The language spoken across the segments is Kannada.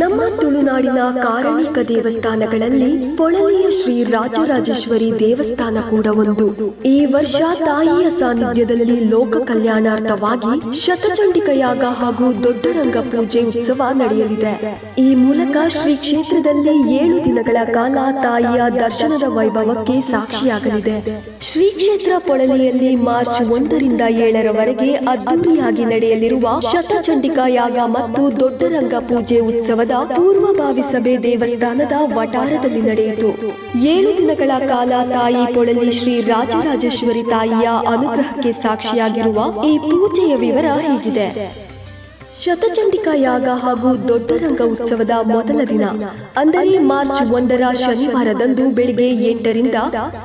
ನಮ್ಮ ತುಳುನಾಡಿನ ಕಾರಣಿಕ ದೇವಸ್ಥಾನಗಳಲ್ಲಿ ಪೊಳಲಿಯ ಶ್ರೀ ರಾಜರಾಜೇಶ್ವರಿ ದೇವಸ್ಥಾನ ಕೂಡ ಒಂದು. ಈ ವರ್ಷ ತಾಯಿಯ ಸಾನ್ನಿಧ್ಯದಲ್ಲಿ ಲೋಕ ಕಲ್ಯಾಣಾರ್ಥವಾಗಿ ಶತಚಂಡಿಕ ಯಾಗ ಹಾಗೂ ದೊಡ್ಡರಂಗ ಪೂಜೆ ಉತ್ಸವ ನಡೆಯಲಿದೆ. ಈ ಮೂಲಕ ಶ್ರೀ ಕ್ಷೇತ್ರದಲ್ಲಿ ಏಳು ದಿನಗಳ ಕಾಲ ತಾಯಿಯ ದರ್ಶನದ ವೈಭವಕ್ಕೆ ಸಾಕ್ಷಿಯಾಗಲಿದೆ. ಶ್ರೀ ಕ್ಷೇತ್ರ ಪೊಳಲಿಯಲ್ಲಿ ಮಾರ್ಚ್ ಒಂದರಿಂದ ಏಳರವರೆಗೆ ಅದ್ದೂರಿಯಾಗಿ ನಡೆಯಲಿರುವ ಶತಚಂಡಿಕಾ ಯಾಗ ಮತ್ತು ದೊಡ್ಡರಂಗ ಪೂಜೆ ಉತ್ಸವದ ಪೂರ್ವಭಾವಿ ಸಭೆ ದೇವಸ್ಥಾನದ ವಟಾರದಲ್ಲಿ ನಡೆಯಿತು. ಏಳು ದಿನಗಳ ಕಾಲ ತಾಯಿ ಪೊಳಲಿ ಶ್ರೀ ರಾಜರಾಜೇಶ್ವರಿ ತಾಯಿಯ ಅನುಗ್ರಹಕ್ಕೆ ಸಾಕ್ಷಿಯಾಗಿರುವ ಈ ಪೂಜೆಯ ವಿವರ ಹೀಗಿದೆ. ಶತಚಂಡಿಕಾ ಯಾಗ ಹಾಗೂ ದೊಡ್ಡರಂಗ ಉತ್ಸವದ ಮೊದಲ ದಿನ, ಅಂದರೆ ಮಾರ್ಚ್ ಒಂದರ ಶನಿವಾರದಂದು ಬೆಳಿಗ್ಗೆ ಎಂಟರಿಂದ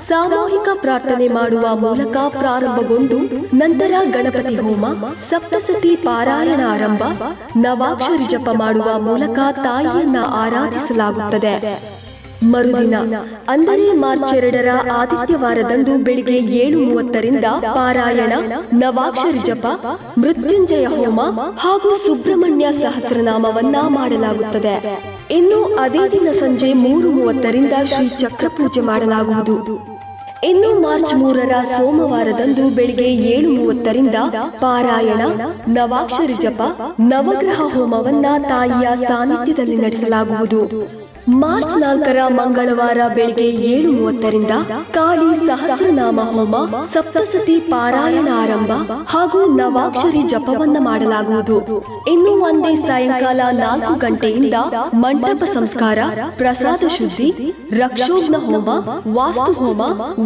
ಸಾಮೂಹಿಕ ಪ್ರಾರ್ಥನೆ ಮಾಡುವ ಮೂಲಕ ಪ್ರಾರಂಭಗೊಂಡು ನಂತರ ಗಣಪತಿ ಹೋಮ, ಸಪ್ತಸತಿ ಪಾರಾಯಣ ಆರಂಭ, ನವಾಕ್ಷರಿ ಜಪ ಮಾಡುವ ಮೂಲಕ ತಾಯಿಯನ್ನ ಆರಾಧಿಸಲಾಗುತ್ತದೆ. ಮರುದಿನ ಅಂದರೆ ಮಾರ್ಚ್ ಎರಡರ ಆದಿತ್ಯವಾರದಂದು ಬೆಳಿಗ್ಗೆ ಏಳು ಮೂವತ್ತರಿಂದ ಪಾರಾಯಣ, ನವಾಕ್ಷರಿ ಜಪ, ಮೃತ್ಯುಂಜಯ ಹೋಮ ಹಾಗೂ ಸುಬ್ರಹ್ಮಣ್ಯ ಸಹಸ್ರನಾಮವನ್ನ ಮಾಡಲಾಗುತ್ತದೆ. ಇನ್ನು ಅದೇ ದಿನ ಸಂಜೆ ಮೂರು ಮೂವತ್ತರಿಂದ ಶ್ರೀ ಚಕ್ರ ಪೂಜೆ ಮಾಡಲಾಗುವುದು. ಇನ್ನು ಮಾರ್ಚ್ ಮೂರರ ಸೋಮವಾರದಂದು ಬೆಳಿಗ್ಗೆ ಏಳು ಮೂವತ್ತರಿಂದ ಪಾರಾಯಣ, ನವಾಕ್ಷರಿ ಜಪ, ನವಗ್ರಹ ಹೋಮವನ್ನ ತಾಯಿಯ ಸಾನ್ನಿಧ್ಯದಲ್ಲಿ ನಡೆಸಲಾಗುವುದು. ಮಾರ್ಚ್ ನಾಲ್ಕರ ಮಂಗಳವಾರ ಬೆಳಿಗ್ಗೆ ಏಳು ಮೂವತ್ತರಿಂದ ಕಾಳಿ ಸಹಸ್ರನಾಮ ಹೋಮ, ಸಪ್ತಸತಿ ಪಾರಾಯಣ ಆರಂಭ ಹಾಗೂ ನವಾಕ್ಷರಿ ಜಪವನ್ನ ಮಾಡಲಾಗುವುದು. ಇನ್ನು ಒಂದೇ ಸಾಯಂಕಾಲ ನಾಲ್ಕು ಗಂಟೆಯಿಂದ ಮಂಟಪ ಸಂಸ್ಕಾರ, ಪ್ರಸಾದ ಶುದ್ಧಿ, ರಕ್ಷೋಗ್ನ ಹೋಮ, ವಾಸ್ತು ಹೋಮ,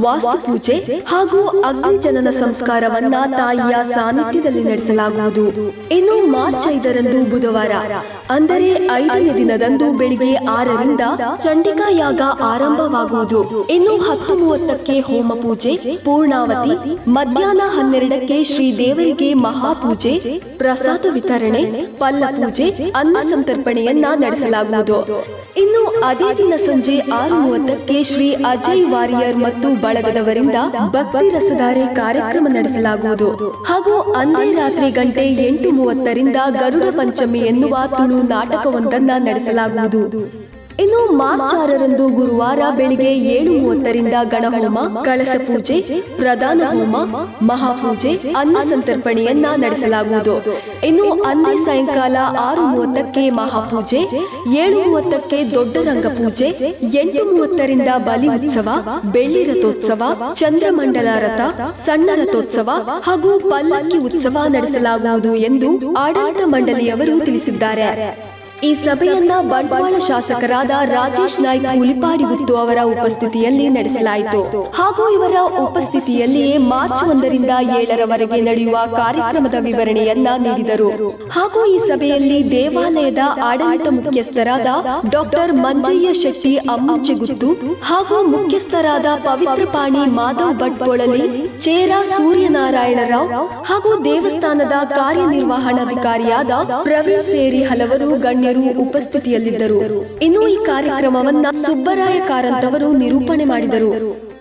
ವಾಸ್ತು ಪೂಜೆ ಹಾಗೂ ಅಗ್ನಿಜನನ ಸಂಸ್ಕಾರವನ್ನ ತಾಯಿಯ ಸಾನ್ನಿಧ್ಯದಲ್ಲಿ ನಡೆಸಲಾಗುವುದು. ಇನ್ನು ಮಾರ್ಚ್ ಐದರಂದು ಬುಧವಾರ, ಅಂದರೆ ಐದನೇ ದಿನದಂದು ಬೆಳಿಗ್ಗೆ ಆರರಿಂದ ಚಂಡಿಕಾ ಯಾಗ ಆರಂಭವಾಗುವುದು. ಇನ್ನು ಹತ್ತು ಮೂವತ್ತಕ್ಕೆ ಹೋಮ ಪೂಜೆ ಪೂರ್ಣಾವತಿ ಮಧ್ಯಾಹ್ನ ಹನ್ನೆರಡಕ್ಕೆ ಶ್ರೀ ದೇವರಿಗೆ ಮಹಾಪೂಜೆ, ಪ್ರಸಾದ ವಿತರಣೆ ಪಲ್ಲ ಪೂಜೆ ಅನ್ನ ಸಂತರ್ಪಣೆಯನ್ನ ನಡೆಸಲಾಗುವುದು. ಇನ್ನು ಅದೇ ದಿನ ಸಂಜೆ ಆರು ಮೂವತ್ತಕ್ಕೆ ಶ್ರೀ ಅಜಯ್ ವಾರಿಯರ್ ಮತ್ತು ಬಳಗದವರಿಂದ ಭಕ್ತಿ ರಸಧಾರೆ ಕಾರ್ಯಕ್ರಮ ನಡೆಸಲಾಗುವುದು. ಹಾಗೂ ಅಂದೇ ರಾತ್ರಿ ಗಂಟೆ ಎಂಟು ಮೂವತ್ತರಿಂದ ಗರುಡ ಪಂಚಮಿ ಎನ್ನುವ ತುಳು ನಾಟಕವೊಂದನ್ನ ನಡೆಸಲಾಗುವುದು. ಇನ್ನು ಮಾರ್ಚ್ ಆರರಂದು ಗುರುವಾರ ಬೆಳಿಗ್ಗೆ ಏಳು ಮೂವತ್ತರಿಂದ ಗಣಹೋಮ ಕಳಸ ಪೂಜೆ, ಪ್ರಧಾನ ಹೋಮ, ಮಹಾಪೂಜೆ, ಅನ್ನ ಸಂತರ್ಪಣೆಯನ್ನ ನಡೆಸಲಾಗುವುದು. ಇನ್ನು ಅಂದೇ ಸಾಯಂಕಾಲ ಆರು ಮೂವತ್ತಕ್ಕೆ ಮಹಾಪೂಜೆ ಏಳು ಮೂವತ್ತಕ್ಕೆ ದೊಡ್ಡ ರಂಗ ಪೂಜೆ ಎಂಟು ಮೂವತ್ತರಿಂದ ಬಲಿ ಉತ್ಸವ, ಬೆಳ್ಳಿ ರಥೋತ್ಸವ, ಚಂದ್ರಮಂಡಲ ರಥ, ಸಣ್ಣ ರಥೋತ್ಸವ ಹಾಗೂ ಪಲ್ಲಕ್ಕಿ ಉತ್ಸವ ನಡೆಸಲಾಗುವುದು ಎಂದು ಆಡಳಿತ ಮಂಡಳಿಯವರು ತಿಳಿಸಿದ್ದಾರೆ. ಈ ಸಭೆಯನ್ನ ಬಂಟ್ವಾಳ ಶಾಸಕರಾದ ರಾಜೇಶ್ ನಾಯ್ಕ್ ಉಲಿಪಾಡಿ ಹುತ್ತು ಅವರ ಉಪಸ್ಥಿತಿಯಲ್ಲಿ ನಡೆಸಲಾಯಿತು. ಹಾಗೂ ಇವರ ಉಪಸ್ಥಿತಿಯಲ್ಲಿಯೇ ಮಾರ್ಚ್ ಒಂದರಿಂದ ಏಳರವರೆಗೆ ನಡೆಯುವ ಕಾರ್ಯಕ್ರಮದ ವಿವರಣೆಯನ್ನ ನೀಡಿದರು. ಹಾಗೂ ಈ ಸಭೆಯಲ್ಲಿ ದೇವಾಲಯದ ಆಡಳಿತ ಮುಖ್ಯಸ್ಥರಾದ ಡಾಕ್ಟರ್ ಮಂಜಯ್ಯ ಶೆಟ್ಟಿ ಅಮ್ಮಚ್ಚಿಗುತ್ತು ಹಾಗೂ ಮುಖ್ಯಸ್ಥರಾದ ಪವಿತ್ರ ಪಾಣಿ ಮಾಧವ್ ಭಟ್ ಚೇರಾ ಚೇರ ಸೂರ್ಯನಾರಾಯಣ ರಾವ್ ಹಾಗೂ ದೇವಸ್ಥಾನದ ಕಾರ್ಯನಿರ್ವಹಣಾಧಿಕಾರಿಯಾದ ಪ್ರವೀಣ್ ಸೇರಿ ಹಲವರು ಉಪಸ್ಥಿತಿಯಲ್ಲಿದ್ದರು. ಇನ್ನು ಈ ಕಾರ್ಯಕ್ರಮವನ್ನ ಸುಬ್ಬರಾಯ ಕಾರಂತ್ ಅವರು ನಿರೂಪಣೆ ಮಾಡಿದರು.